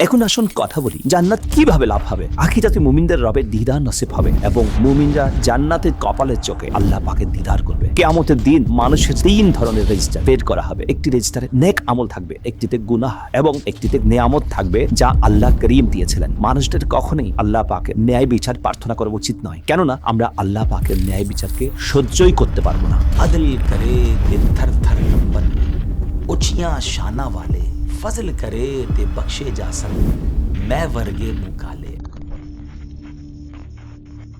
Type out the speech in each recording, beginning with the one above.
এখন আসুন কথা বলি। জান্নাত কীভাবে লাভ হবে? আখি যাতে মুমিনদের রবের দিদার নসিব হবে এবং মুমিনরা জান্নাতের কপালের চোখে আল্লাহ পাকে দিদার করবে। কেয়ামতের দিন মানুষের তিন ধরনের রেজিস্টার বের করা হবে। একটি রেজিস্টারে নেক আমল থাকবে, একটিতে গুনাহ এবং একটিতে নেয়ামত থাকবে যা আল্লাহ করিম দিয়েছিলেন। মানুষদের কখনোই আল্লাহ পাকে ন্যায় বিচার প্রার্থনা করা উচিত নয়। কেননা আমরা আল্লাহ পাকের ন্যায় বিচারকে সহ্যই করতে পারব না। আদল করে থর শানা ওয়ালে। फजल करे ते बख्शे जा सन मैं वर्गे मुंह काले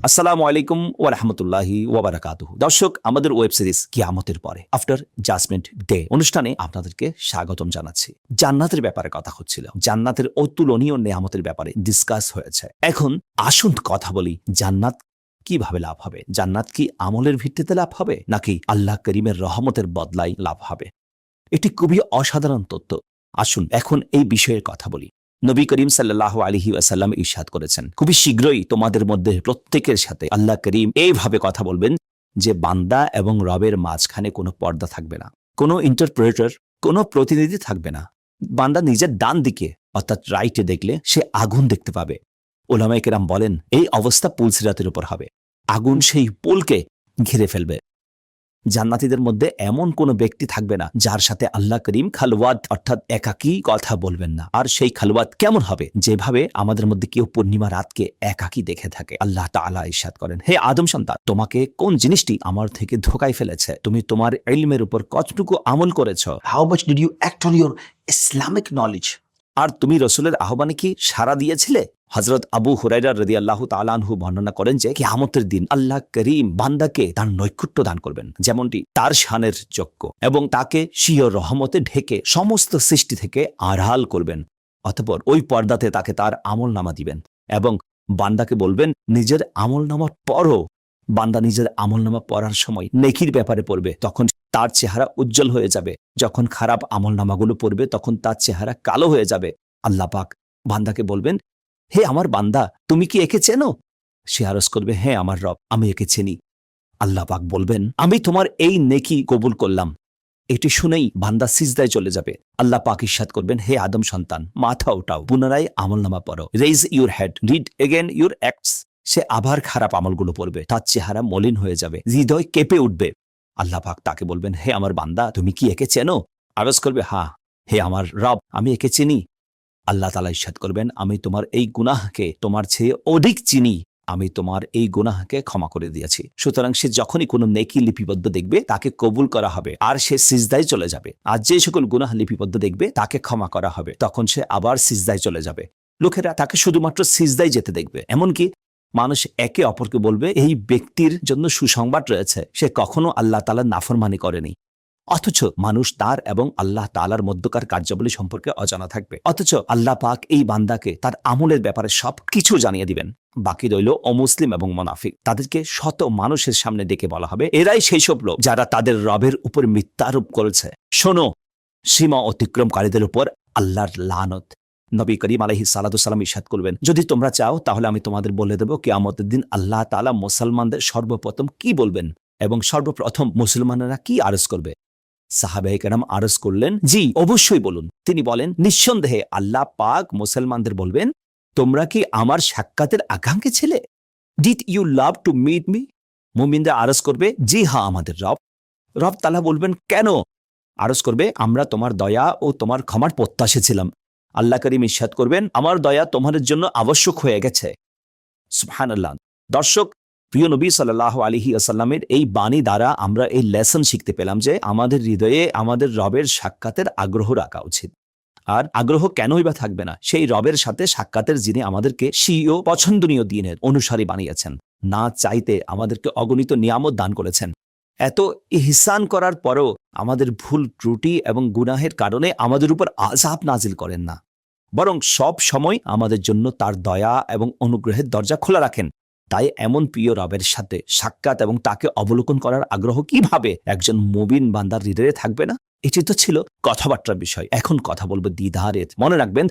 আসসালামু আলাইকুম ওয়া রাহমাতুল্লাহি ওয়া বারাকাতুহু দর্শক আমাদের ওয়েব সিরিজ কিয়ামতের পরে আফটার জাজমেন্ট ডে অনুষ্ঠানে আপনাদেরকে স্বাগতম জানাচ্ছি জান্নাতের ব্যাপারে কথা হচ্ছিল জান্নাতের অতুলনীয় নেয়ামতের ব্যাপারে ডিসকাস হয়েছে এখন আসুন কথা বলি জান্নাত কিভাবে লাভ হবে জান্নাত কি আমলের ভিত্তিতে লাভ হবে নাকি আল্লাহ করিমের রহমতের বদলাই লাভ হবে এটি খুবই অসাধারণ তথ্য আসুন এখন এই বিষয়ের কথা বলি। নবী করিম সাল্লাহ আলহি আসাল্লাম ইরশাদ করেছেন। খুবই শীঘ্রই তোমাদের মধ্যে প্রত্যেকের সাথে আল্লাহ করিম এইভাবে কথা বলবেন যে বান্দা এবং রবের মাঝখানে কোনো পর্দা থাকবে না, কোনো ইন্টারপ্রেটার কোনো প্রতিনিধি থাকবে না। বান্দা নিজের ডান দিকে অর্থাৎ রাইটে দেখলে সে আগুন দেখতে পাবে। ওলামাই কেরাম বলেন, এই অবস্থা পুলসিরাতের উপর হবে। আগুন সেই পুলকে ঘিরে ফেলবে। জান্নাতীদের মধ্যে এমন কোনো ব্যক্তি থাকবে না যার সাথে আল্লাহ করিম খালওয়াত অর্থাৎ একাকী কথা বলবেন না। আর সেই খালওয়াত কেমন হবে? যেভাবে আমাদের মধ্যে কেউ পূর্ণিমা রাতকে একাকী দেখে থাকে। আল্লাহ তাআলা ইরশাদ করেন হে আদম সন্তান তোমাকে কোন জিনিসটি আমার থেকে ধোকায় ফেলেছে? তুমি তোমার ইলমের উপর কতটুকু আমল করেছ? How much did you act on your Islamic knowledge? আর তুমি রসুলের আহ্বানে কি সাড়া দিয়েছিলে? হজরত আবু হুরাইরা রদি আল্লাহ তালানহু বর্ণনা করেন যে, কিয়ামতের দিন আল্লাহ করিম বান্দাকে তার নৈকুট্য দান করবেন, যেমনটি তার শানের যোগ্য এবং তাকে সিয় রহমতে ঢেকে সমস্ত সৃষ্টি থেকে আড়াল করবেন, অতপর ওই পর্দাতে তাকে তার আমল নামা দিবেন, এবং বান্দাকে বলবেন, নিজের আমল নামার পরও বান্দা নিজের আমল নামা পড়ার সময় নেকির ব্যাপারে পড়বে, তখন তার চেহারা উজ্জ্বল হয়ে যাবে, যখন খারাপ আমল নামাগুলো পড়বে, তখন তার চেহারা কালো হয়ে যাবে। আল্লাহ পাক বান্দাকে বলবেন হে আমার বান্দা, তুমি কি একে চেনো? সে আরস করবে হ্যাঁ আমার রব, আমি একে চিনি। আল্লাহ পাক বলবেন, আমি তোমার এই নেকি কবুল করলাম। এটি শুনেই বান্দা সিজদায় চলে যাবে। আল্লাহ পাক ইস্বাদ করবেন, হে আদম সন্তান, মাথা ওঠাও পুনরায় আমলনামা পড়ো। Raise your head read again your acts সে আবার খারাপ আমলগুলো পড়বে, তার চেহারা মলিন হয়ে যাবে, হৃদয় কেঁপে উঠবে। আল্লাহ পাক তাকে বলবেন, হে আমার বান্দা, তুমি কি একে চেনো? আরজ করবে, হা, হে আমার রব, আমি একে চিনি। আল্লাহ তালা ইস্বাদ করবেন, আমি তোমার এই গুনাহকে তোমার চেয়ে অধিক চিনি, আমি তোমার এই গুনাহকে ক্ষমা করে দিয়েছি। সুতরাং সে যখনই কোনো নেকি লিপিবদ্ধ দেখবে, তাকে কবুল করা হবে, আর সে সিজদায় চলে যাবে। আর যে সকল গুনাহ লিপিবদ্ধ দেখবে, তাকে ক্ষমা করা হবে, তখন সে আবার সিজদায় চলে যাবে। লোকেরা তাকে শুধুমাত্র সিজদায় যেতে দেখবে, এমনকি মানুষ একে অপরকে বলবে, এই ব্যক্তির জন্য সুসংবাদ রয়েছে, সে কখনো আল্লাহ তালার নাফরমানি করেনি। অথচ মানুষ তার এবং আল্লাহ তালার মধ্যকার কার্যাবলী সম্পর্কে অজানা থাকবে। অথচ আল্লাহ পাক এই বান্দাকে তার আমলের ব্যাপারে সব কিছু জানিয়ে দিবেন। বাকি রইল অমুসলিম এবং মোনাফিক। তাদেরকে শত মানুষের সামনে ডেকে বলা হবে, এরাই সেই সব লোক যারা তাদের রবের উপর মিথ্যারোপ করেছে। শোনো, সীমা অতিক্রমকারীদের উপর আল্লাহর লানত। নবী করিম আলহি সালাম ইসাদ করবেন, যদি তোমরা চাও, তাহলে আমি তোমাদের বলে দেবো কি আমাদের দিন আল্লাহ তালা মুসলমানদের সর্বপ্রথম কি বলবেন এবং সর্বপ্রথম মুসলমানেরা কি আরজ করবে? সাহাবাহিক কেরাম আরজ করলেন, জি, অবশ্যই বলুন। তিনি বলেন, নিঃসন্দেহে আল্লাহ পাক মুসলমানদের বলবেন, তোমরা কি আমার সাক্ষাতের আকাঙ্ক্ষী ছেলে? Did you love to meet me মুমিনরা আরজ করবে, জি হা আমাদের রব। রব তালা বলবেন, কেন? আরজ করবে, আমরা তোমার দয়া ও তোমার ক্ষমার প্রত্যাশে ছিলাম। আল্লাহ করিম ইস্বাদ করবেন, আমার দয়া তোমাদের জন্য আবশ্যক হয়ে গেছে। সুবহান আল্লাহ দর্শক প্রিয় নবী সাল্লাহ আলহি আসাল্লামের এই বাণী দ্বারা আমরা এই লেসন শিখতে পেলাম যে আমাদের হৃদয়ে আমাদের রবের সাক্ষাতের আগ্রহ রাখা উচিত। আর আগ্রহ কেনই বা থাকবে না? সেই রবের সাথে সাক্ষাতের যিনি আমাদেরকে সিও পছন্দনীয় দিনের অনুসারী বানিয়েছেন, না চাইতে আমাদেরকে অগণিত নিয়ামত দান করেছেন। এত ইহসান করার পরও আমাদের ভুল, ত্রুটি এবং গুনাহের কারণে আমাদের উপর আজাব নাজিল করেন না। বরং সব সময় আমাদের জন্য তার দয়া এবং অনুগ্রহের দরজা খোলা রাখেন। তাই এমন প্রিয় রবের সাথে সাক্ষাৎ এবং তাকে অবলোকন করার আগ্রহ কীভাবে একজন মুবিন বান্দার হৃদয়ে থাকবে না? এটি তো ছিল কথাবার্তার বিষয়। এখন কথা বলব দিদারের। মনে রাখবেন,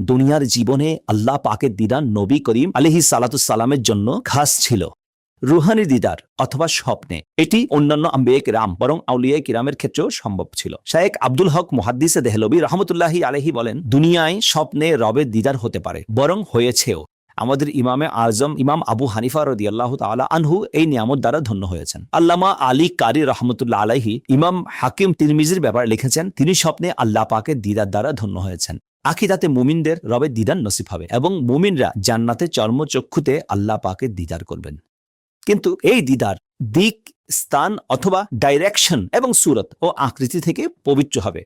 দুনিয়ার জীবনে আল্লাহ পাকের দিদার নবী করিম আলিহি সালাতুসালামের জন্য খাস ছিল। রুহানি দিদার অথবা স্বপ্নে। এটি অন্যান্য আম্বিয়ে কিরাম বরং আউলিয়া কিরামের ক্ষেত্রেও সম্ভব ছিল। শায়েক আব্দুল হক মুহাদ্দিসে দেহলবি রহমতুল্লাহি আলহি বলেন, দুনিয়ায় স্বপ্নে রবের দিদার হতে পারে, বরং হয়েছেও। আমাদের ইমামে আজম, ইমাম আবু হানিফা রদি আল্লাহ তালা আনহু এই নিয়ামত দ্বারা ধন্য হয়েছেন। আল্লামা আলী কারি রহমতুল্লাহ আলাহি ইমাম হাকিম তিরমিজির ব্যাপারে লিখেছেন, তিনি স্বপ্নে আল্লাহ পাকের দিদার দ্বারা ধন্য হয়েছেন। আখিরাতে মুমিনদের রবে দিদার নসিব হবে এবং মুমিনরা জান্নাতে চর্মচক্ষুতে আল্লাহ পাকের দিদার করবেন। কিন্তু এই দিদার দিক, স্থান অথবা ডাইরেকশন এবং সুরত ও আকৃতি থেকে পবিত্র হবে।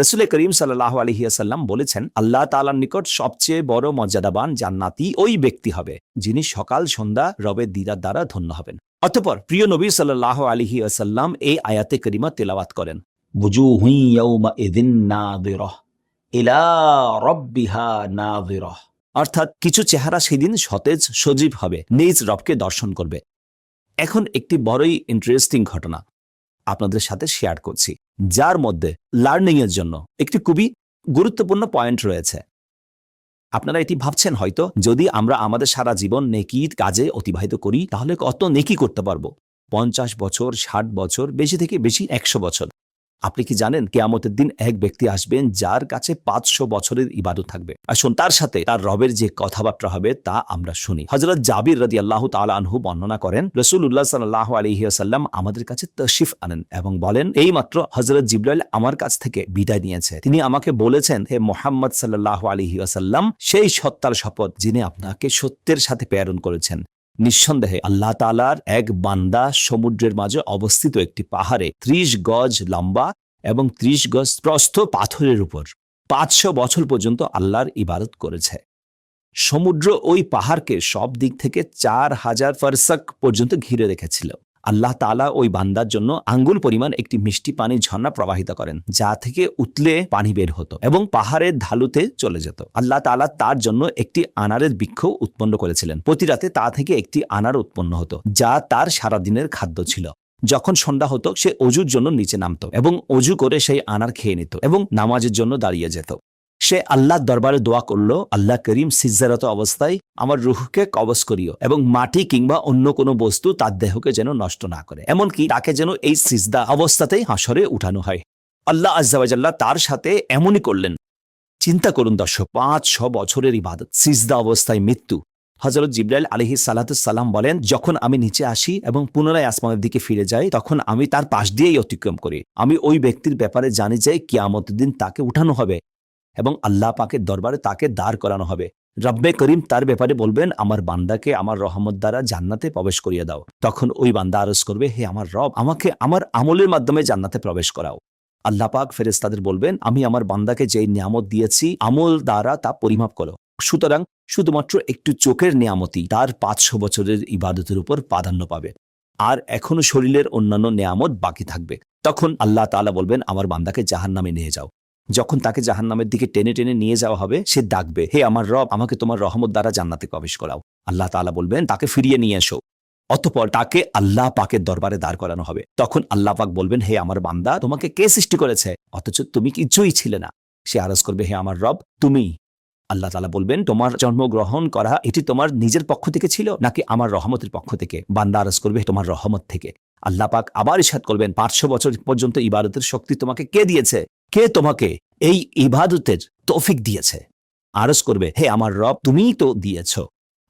রসুল করিম সাল্লাহ আলহিয়াসাল্লাম বলেছেন, আল্লাহ তালার নিকট সবচেয়ে বড় মর্যাদাবান জান্নাতি ওই ব্যক্তি হবে, যিনি সকাল, সন্ধ্যা, রবের দিদার দ্বারা ধন্য হবেন। অতপর প্রিয় নবী সাল্লাহ আলহি আসাল্লাম এই আয়াতে করিমা তেলাওয়াত করেন বুজু হুইয়াউমা এদিন না অর্থাৎ কিছু চেহারা সেদিন সতেজ, সজীব হবে, নিজ রবকে দর্শন করবে। এখন একটি বড়ই ইন্টারেস্টিং ঘটনা। আপনাদের সাথে শেয়ার করছি। যার মধ্যে লার্নিং এর জন্য একটি খুবই গুরুত্বপূর্ণ পয়েন্ট রয়েছে। আপনারা এটি ভাবছেন হয়তো, যদি আমরা আমাদের সারা জীবন নেকির কাজে অতিবাহিত করি, তাহলে কত নেকি করতে পারব? পঞ্চাশ বছর, ষাট বছর, বেশি থেকে বেশি একশো বছর। আপনি কি জানেন কেয়ামতের দিন এক ব্যক্তি আসবেন যার কাছে পাঁচশো বছরের ইবাদত থাকবে? আসুন, তার সাথে তার রবের যে কথাবার্তা হবে তা আমরা শুনি। হজরত জাবির রদি আল্লাহ আনহু বর্ণনা করেন রসুল উল্লাহ সাল্লাহ আলহিহাসাল্লাম আমাদের কাছে তশিফ আনেন এবং বলেন, এই মাত্র হজরত জিবরাইল আমার কাছ থেকে বিদায় নিয়েছে। তিনি আমাকে বলেছেন, হে মোহাম্মদ সাল্লাহ আলহিহাসাল্লাম সেই সত্তার শপথ যিনি আপনাকে সত্যের সাথে প্রেরণ করেছেন। নিঃসন্দেহে আল্লাহ তালার এক বান্দা সমুদ্রের মাঝে অবস্থিত একটি পাহাড়ে ত্রিশ গজ লম্বা এবং ত্রিশ গজ প্রস্থ পাথরের উপর পাঁচশো বছর পর্যন্ত আল্লাহর ইবাদত করেছে। সমুদ্র ওই পাহাড়কে সব দিক থেকে চার হাজার ফারসাক পর্যন্ত ঘিরে রেখেছিল। আল্লাহ তালা ওই বান্দার জন্য আঙ্গুল পরিমাণ একটি মিষ্টি পানির ঝর্ণা প্রবাহিত করেন, যা থেকে উতলে পানি বের হতো এবং পাহাড়ের ঢালুতে চলে যেত। আল্লাহ তালা তার জন্য একটি আনারের বৃক্ষ উৎপন্ন করেছিলেন। প্রতি রাতে তা থেকে একটি আনার উৎপন্ন হতো, যা তার সারাদিনের খাদ্য ছিল। যখন সন্ধ্যা হতো, সে অজুর জন্য নিচে নামতো এবং অজু করে সেই আনার খেয়ে নিত এবং নামাজের জন্য দাঁড়িয়ে যেত। সে আল্লাহর দরবারে দোয়া করল, আল্লাহ করিম সিজ্জারত অবস্থায় আমার রুহকে কবজ করিও এবং মাটি কিংবা অন্য কোনো বস্তু তার দেহকে যেন নষ্ট না করে। এমনকি তাকে যেন এই সিজদা অবস্থাতেই হাসরে উঠানো হয়। আল্লাহ আজ্জাবাজাল্লাহ তার সাথে এমনই করলেন। চিন্তা করুন দর্শক, পাঁচ ছ বছরের ইবাদত, সিজদা অবস্থায় মৃত্যু। হজরত জিব্রাইল আলহি সালাম বলেন, যখন আমি নিচে আসি এবং পুনরায় আসমানের দিকে ফিরে যাই, তখন আমি তার পাশ দিয়েই অতিক্রম করি। আমি ওই ব্যক্তির ব্যাপারে জানি যে কিয়ামতের দিন তাকে উঠানো হবে। এবং আল্লাহ পাকের দরবারে তাকে দাঁড় করানো হবে। রব্বে করিম তার ব্যাপারে বলবেন, আমার বান্দাকে আমার রহমত দ্বারা জান্নাতে প্রবেশ করিয়ে দাও। তখন ওই বান্দা আরজ করবে, হে আমার রব, আমাকে আমার আমলের মাধ্যমে জান্নাতে প্রবেশ করাও। আল্লাহ পাক ফেরেস্তাদের বলবেন, আমি আমার বান্দাকে যেই নিয়ামত দিয়েছি, আমল দ্বারা তা পরিমাপ করো। সুতরাং শুধুমাত্র একটু চোখের নিয়ামতি তার পাঁচশো বছরের ইবাদতের উপর প্রাধান্য পাবে। আর এখনও শরীরের অন্যান্য নিয়ামত বাকি থাকবে। তখন আল্লাহ তাআলা বলবেন, আমার বান্দাকে জাহান নামে নিয়ে যাও। যখন তাকে জাহান নামের দিকে টেনে টেনে নিয়ে যাওয়া হবে, সে ডাকবে, হে আমার রব, আমাকে তোমার রহমত দ্বারা জান্নাতে প্রবেশ করাও। আল্লাহ তাআলা বলবেন, তাকে ফিরিয়ে নিয়ে এসো। অতপর তাকে আল্লাহ পাকের দরবারে দাঁড় করানো হবে। তখন আল্লাহ পাক বলবেন, হে আমার বান্দা, তোমাকে কে সৃষ্টি করেছে? অথচ তুমি কিছুই ছিলে না। সে আরজ করবে, হে আমার রব, তুমি। আল্লাহ তালা বলবেন, তোমার জন্মগ্রহণ করা, এটি তোমার নিজের পক্ষ থেকে ছিল, নাকি আমার রহমতের পক্ষ থেকে? বান্দা আরজ করবে, তোমার রহমত থেকে। আল্লাহ পাক আবার ইসাদ করবেন, পাঁচশো বছর পর্যন্ত ইবাদতের শক্তি তোমাকে কে দিয়েছে? কে তোমাকে এই ইবাদতের তৌফিক দিয়েছে? আরজ করবে, হে আমার রব, তুমিই তো দিয়েছ।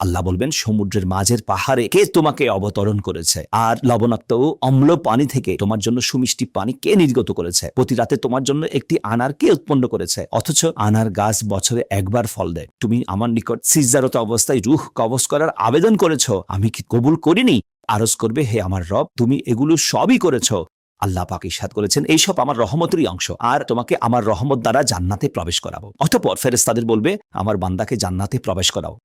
আল্লাহ বলবেন, সমুদ্রের মাঝের পাহাড়ে কে তোমাকে অবতরণ করেছে? আর লবণাক্ত অম্ল পানি থেকে তোমার জন্য সুমিষ্টি পানি কে নির্গত করেছে? প্রতি রাতে তোমার জন্য একটি আনার কে উৎপন্ন করেছে? অথচ আনার গাছ বছরে একবার ফল দেয়। তুমি আমার নিকট সিজারত অবস্থায় রুহ কবজ করার আবেদন করেছ। আমি কি কবুল করিনি? আরজ করবে, হে আমার রব, তুমি এগুলো সবই করেছ। আল্লাহ পাক ইসাদ করেছেন এইসব আমার রহমতেরই অংশ। আর তোমাকে আমার রহমত দ্বারা জান্নাতে প্রবেশ করাবো। অতপর ফেরেস্তাদের বলবে, আমার বান্দাকে জান্নাতে প্রবেশ করাও।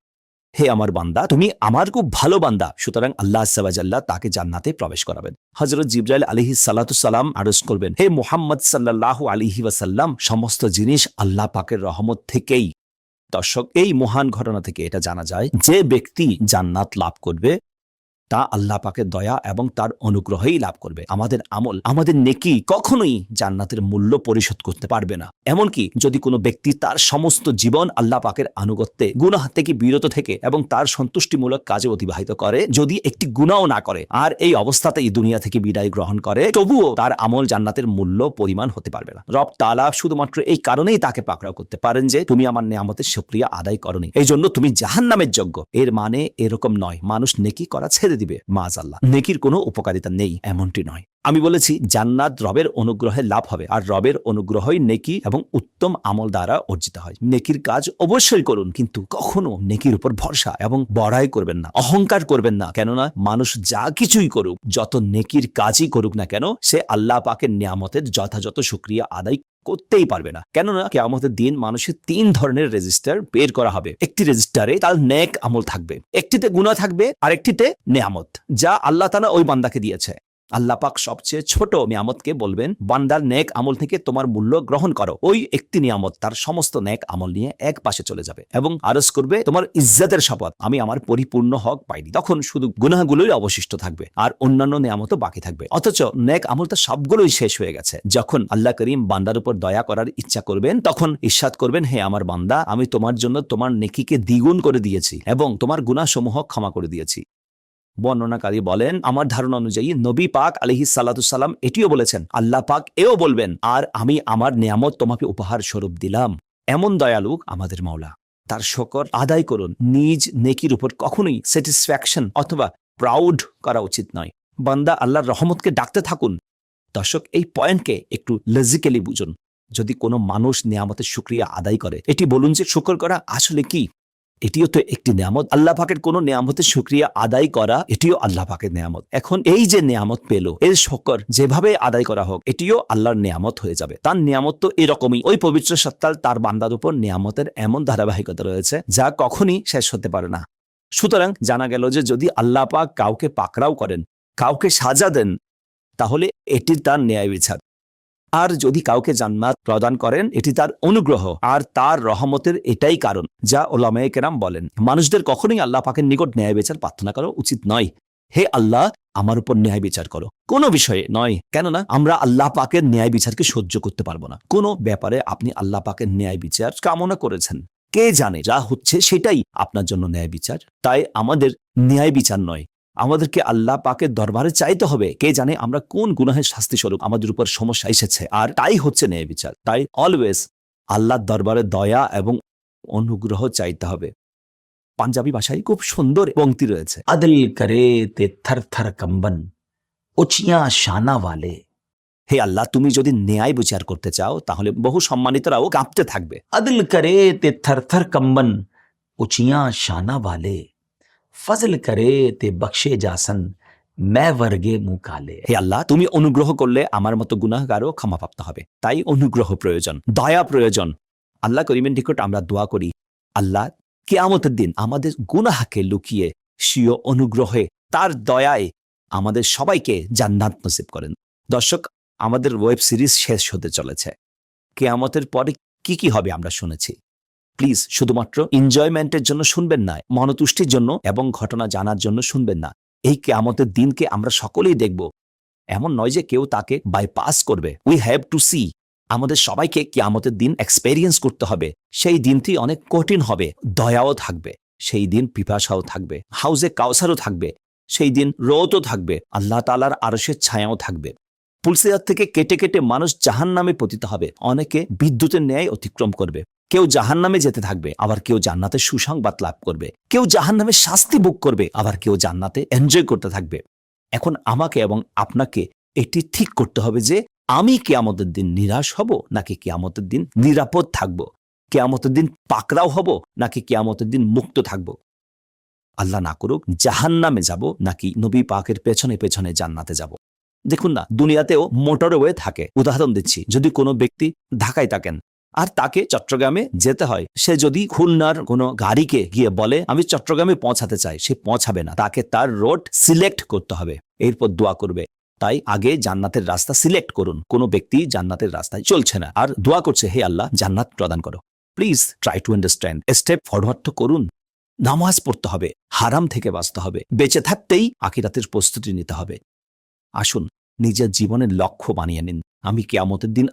হে আমার বান্দা, তুমি আমার খুব ভালো বান্দা। সুতরাং আল্লাহ সাল্লাহ তাকে জান্নাতে প্রবেশ করাবেন। হজরত জিব্রাইল আলহি সাল্লাতুসাল্লাম আরজ করবেন, হে মোহাম্মদ সাল্লাহ আলিহি ওয়াসাল্লাম, সমস্ত জিনিস আল্লাহ পাকের রহমত থেকেই। দর্শক, এই মহান ঘটনা থেকে এটা জানা যায়, যে ব্যক্তি জান্নাত লাভ করবে তা আল্লাহ পাকের দয়া এবং তার অনুগ্রহেই লাভ করবে। আমাদের আমল আমাদের নেকি কখনোই জান্নাতের মূল্য পরিশোধ করতে পারবে না। এমনকি যদি কোনো ব্যক্তি তার সমস্ত জীবন আল্লাহ পাকের আনুগত্যে গুনাহ থেকে বিরত থেকে এবং তার সন্তুষ্টিমূলক কাজে অতিবাহিত করে, যদি একটি গুণাও না করে আর এই অবস্থাতে এই দুনিয়া থেকে বিদায় গ্রহণ করে, তবুও তার আমল জান্নাতের মূল্য পরিমাণ হতে পারবে না। রব তালা শুধুমাত্র এই কারণেই তাকে পাকড়াও করতে পারেন যে, তুমি আমার নেয়ামতের সুক্রিয়া আদায় করনি। এই জন্য তুমি জাহান নামের যোগ্য। এর মানে এরকম নয়। মানুষ নেকি করা ছেড়ে দিবে মাজ আল্লাহ নেকির কোনো উপকারিতা নেই, এমনটি নয়। আমি বলেছি, জান্নাত রবের অনুগ্রহে লাভ হবে, আর রবের অনুগ্রহই নেকি এবং উত্তম আমল দ্বারা অর্জিত হয়। নেকির কাজ অবশ্যই করুন, কিন্তু কখনো নেকির উপর ভরসা এবং বড়াই করবেন না, অহংকার করবেন না, কেননা মানুষ যা কিছুই করুক, যত নেকির কাজই করুক না কেন, সে আল্লাহ পাকের নিয়ামতের যথাযথ সুক্রিয়া আদায় করতেই পারবে না। কেননা আমাদের দিন মানুষের তিন ধরনের রেজিস্টার বের করা হবে। একটি রেজিস্টারে তার নেক আমল থাকবে। একটিতে গুণা থাকবে, আরেকটিতে নেয়ামত, যা আল্লাহ তালা ওই বান্দাকে দিয়েছে। আল্লাহ পাক সবচেয়ে ছোট নিয়ামতকে বলবেন, বান্দার নেক আমল থেকে তোমার মূল্য গ্রহণ করো। ওই একটি নিয়ামত তার সমস্ত নেক আমল নিয়ে এক পাশে চলে যাবে এবং আরজ করবে তোমার ইজ্জতের শপথ। আমি আমার পরিপূর্ণ হক পাইনি। তখন শুধু গুনাহগুলোই অবশিষ্ট থাকবে আর অন্যান্য নিয়ামতও বাকি থাকবে। অথচ নেক আমলটা সবগুলোই শেষ হয়ে গেছে। যখন আল্লাহ করিম বান্দার উপর দয়া করার ইচ্ছা করবেন, তখন ইস্বাদ করবেন, হে আমার বান্দা, আমি তোমার জন্য তোমার নেকিকে দ্বিগুণ করে দিয়েছি এবং তোমার গুনাহসমূহ ক্ষমা করে দিয়েছি। বর্ণনাকারী বলেন, আমার ধারণা অনুযায়ী নবী পাক আলহি সাল্লাম এটিও বলেছেন, আল্লাহ পাক এও বলবেন, আর আমি আমার নিয়ামত তোমাকে উপহার স্বরূপ দিলাম, এমন দয়ালু আমাদের মাওলা। তার শকর আদায় করুন, নিজ নেকির উপর কখনোই স্যাটিসফ্যাকশন অথবা প্রাউড করা উচিত নয়। বান্দা আল্লাহর রহমতকে ডাকতে থাকুন। দর্শক, এই পয়েন্টকে একটু লজিক্যালি বুঝুন। যদি কোনো মানুষ নিয়ামতের শুক্রিয়া আদায় করে, এটি বলুন যে, শুকর করা আসলে কি? এটিও তো একটি নিয়ামত। আল্লাহ পাকের কোন নিয়ামতের শুক্রিয়া আদায় করা, এটিও আল্লাহ পাকের নিয়ামত। এখন এই যে নিয়ামত পেল, এর শকর যেভাবে আদায় করা হোক, এটিও আল্লাহর নিয়ামত হয়ে যাবে। তার নিয়ামত তো এরকমই। ওই পবিত্র সত্তাল তার বান্দার উপর নিয়ামতের এমন ধারাবাহিকতা রয়েছে, যা কখনই শেষ হতে পারে না। সুতরাং জানা গেল যে যদি আল্লাহ পাক কাউকে পাকড়াও করেন, কাউকে সাজা দেন, তাহলে এটি তার ন্যায় বিচার। আর যদি কাউকে জান্নাত প্রদান করেন, এটি তার অনুগ্রহ। আর তার রহমতের এটাই কারণ, যা ওলামায়ে কেরাম বলেন, মানুষদের কখনোই আল্লাহ পাকের নিকট ন্যায় বিচার প্রার্থনা করা উচিত নয়। হে আল্লাহ, আমার উপর ন্যায় বিচার করো। কোনো বিষয়ে নয়, কেননা আমরা আল্লাহ পাকের ন্যায় বিচারকে সহ্য করতে পারব না। কোনো ব্যাপারে আপনি আল্লাহ পাকের ন্যায় বিচার কামনা করেছেন। কে জানে যা হচ্ছে সেটাই আপনার জন্য ন্যায় বিচার। তাই আমাদের ন্যায় বিচার নয় আমাদেরকে আল্লাহ পাকের দরবারে চাইতে হবে। কে জানে আমরা কোন গুনাহের শাস্তি স্বরূপ আমাদের উপর সমস্যা এসেছে। আর তাই হচ্ছে ন্যায় বিচার। তাই অলওয়েজ আল্লাহর দরবারে দয়া এবং অনুগ্রহ চাইতে হবে। পাঞ্জাবি ভাষায় খুব সুন্দর পঙ্ক্তি রয়েছে। আদল করে তে থার থার কম্বন উচিয়া শানাওয়ালে হে আল্লাহ তুমি যদি ন্যায় বিচার করতে চাও তাহলে বহু সম্মানিতরাও কাঁপতে থাকবে। আদল করে তে থার থার কম্বন উচিয়া শানাওয়ালে ফজল করে তে বক্সে যাসন ম্যা বর্গে মুখ কালে হে আল্লাহ তুমি অনুগ্রহ করলে আমার মতো গুনাহগারও ক্ষমাপ্রাপ্ত হবে তাই অনুগ্রহ প্রয়োজন দয়া প্রয়োজন আল্লাহ করিমের নিকট আমরা দোয়া করি আল্লাহ কেয়ামতের দিন আমাদের গুনাহাকে লুকিয়ে স্বীয় অনুগ্রহে, তার দয়ায় আমাদের সবাইকে জান্নাত নসিব করেন। দর্শক, আমাদের ওয়েব সিরিজ শেষ হতে চলেছে। কেয়ামতের পরে কি কি হবে আমরা শুনেছি। প্লিজ, শুধুমাত্র এনজয়মেন্টের জন্য শুনবেন না, মনতুষ্টির জন্য এবং ঘটনা জানার জন্য শুনবেন না। এই কেয়ামতের দিনকে আমরা সকলেই দেখব। এমন নয় যে কেউ তাকে বাইপাস করবে। উই হ্যাভ টু সি আমাদের সবাইকে কিয়ামতের দিন এক্সপেরিয়েন্স করতে হবে। সেই দিনটি অনেক কঠিন হবে। দয়াও থাকবে। সেই দিন পিপাসাও থাকবে। হাউজে কাউসারও থাকবে। সেই দিন রোদও থাকবে। আল্লাহ তালার আরশের ছায়াও থাকবে। পুলসিরাত থেকে কেটে কেটে মানুষ জাহান নামে পতিত হবে। অনেকে বিদ্যুতের ন্যায় অতিক্রম করবে। কেউ জাহান নামে যেতে থাকবে, আবার কেউ জান্নাতের সুসংবাদ লাভ করবে। কেউ জাহান নামে শাস্তি ভোগ করবে, আবার কেউ জান্নাতে এনজয় করতে থাকবে। এখন আমাকে এবং আপনাকে এটি ঠিক করতে হবে যে, আমি কেয়ামতের দিন নিরাশ হব, নাকি কেয়ামতের দিন নিরাপদ থাকব? কেয়ামতের দিন পাকড়াও হব, নাকি কেয়ামতের দিন মুক্ত থাকব? আল্লাহ না করুক জাহান নামে যাব, নাকি নবী পাকের পেছনে পেছনে জান্নাতে যাব। দেখুন না, দুনিয়াতেও মোটরওয়ে থাকে। উদাহরণ দিচ্ছি, যদি কোনো ব্যক্তি ঢাকায় থাকেন আর তাকে চট্টগ্রামে যেতে হয়। সে যদি খুলনার কোনো গাড়িকে গিয়ে বলে, আমি চট্টগ্রামে পৌঁছাতে চাই সে পৌঁছাবে না। তাকে তার রোড সিলেক্ট করতে হবে, এরপর দোয়া করবে। তাই আগে জান্নাতের রাস্তা সিলেক্ট করুন। কোনো ব্যক্তি জান্নাতের রাস্তায় চলছে না। আর দোয়া করছে, হে আল্লাহ, জান্নাত প্রদান করো। Please try to understand. Step forward তো করুন। নামাজ পড়তে হবে, হারাম থেকে বাঁচতে হবে। বেঁচে থাকতেই আকিরাতের প্রস্তুতি নিতে হবে। আসুন, নিজের জীবনের লক্ষ্য বানিয়ে নিন। আমি কেয়ামতের দিন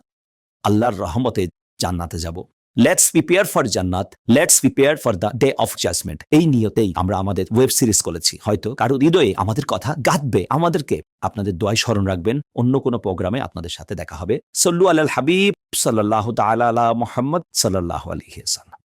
আল্লাহর রহমতে জান্নাতে যাব। Let's prepare for jannat let's prepare for the day of judgment এই নিয়তেই আমরা আমাদের ওয়েব সিরিজ করেছি। হয়তো কারও হৃদয়ে আমাদের কথা গাঁথবে, আমাদেরকে আপনাদের দোয়াই স্মরণ রাখবেন। অন্য কোনো প্রোগ্রামে আপনাদের সাথে দেখা হবে। সল্লু আল হাবিব সাল্লাহ তালা মোহাম্মদ সাল্লাহ আলহিসাল্লাম